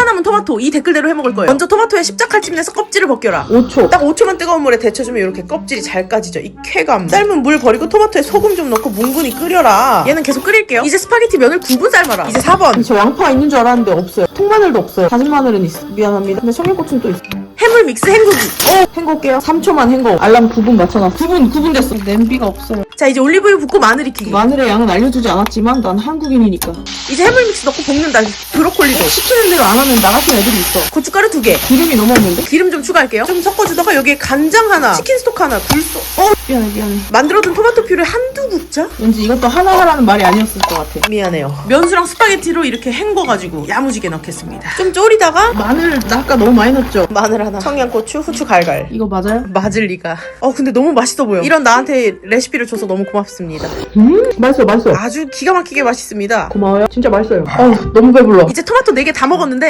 하나 남은 토마토 이 댓글대로 해먹을 거예요 먼저 토마토에 십자칼집 내서 껍질을 벗겨라 5초. 딱 5초만 뜨거운 물에 데쳐주면 이렇게 껍질이 잘 까지죠 이 쾌감 삶은 물 버리고 토마토에 소금 좀 넣고 뭉근히 끓여라 얘는 계속 끓일게요 이제 스파게티 면을 9분 삶아라 이제 4번 저 양파 있는 줄 알았는데 없어요. 통마늘도 없어요. 다진 마늘은 있어. 미안합니다. 근데 청양고추는 또 있어. 해물 믹스 헹구기 어, 헹궈올게요. 3초만 헹궈. 알람 9분 맞춰놔. 9분, 9분 됐어. 냄비가 없어요. 자 이제 올리브유 붓고 마늘 익히기 마늘의 양은 알려주지 않았지만 난 한국인이니까. 이제 해물 믹스 넣고 볶는다 브로콜리도 시키는 대로 안 하면 나 같은 애들이 있어. 고춧가루 2개 기름이 너무 없는데? 기름 좀 추가할게요 좀 섞어주다가 여기에 간장 하나 치킨 스톡 하나 굴소 어 미안해, 미안해. 만들어둔 토마토 퓨레 한두 국자? 왠지 이것도 하나 하라는 말이 아니었을 것 같아. 미안해요 면수랑 스파게티로 이렇게 헹궈가지고 야무지게 넣겠습니다 좀 졸이다가 마늘 나 아까 너무 많이 넣었죠? 마늘 하나 청양고추 후추 갈갈 이거 맞아요? 맞을 리가 어 근데 너무 맛있어 보여 이런 나한테 레시피를 줘서 너무 고맙습니다 음, 맛있어요, 맛있어요. 아주 기가 막히게 맛있습니다 고마워요. 진짜 맛있어요. 어, 너무 배불러. 이제 토마토 4개 다 먹었는데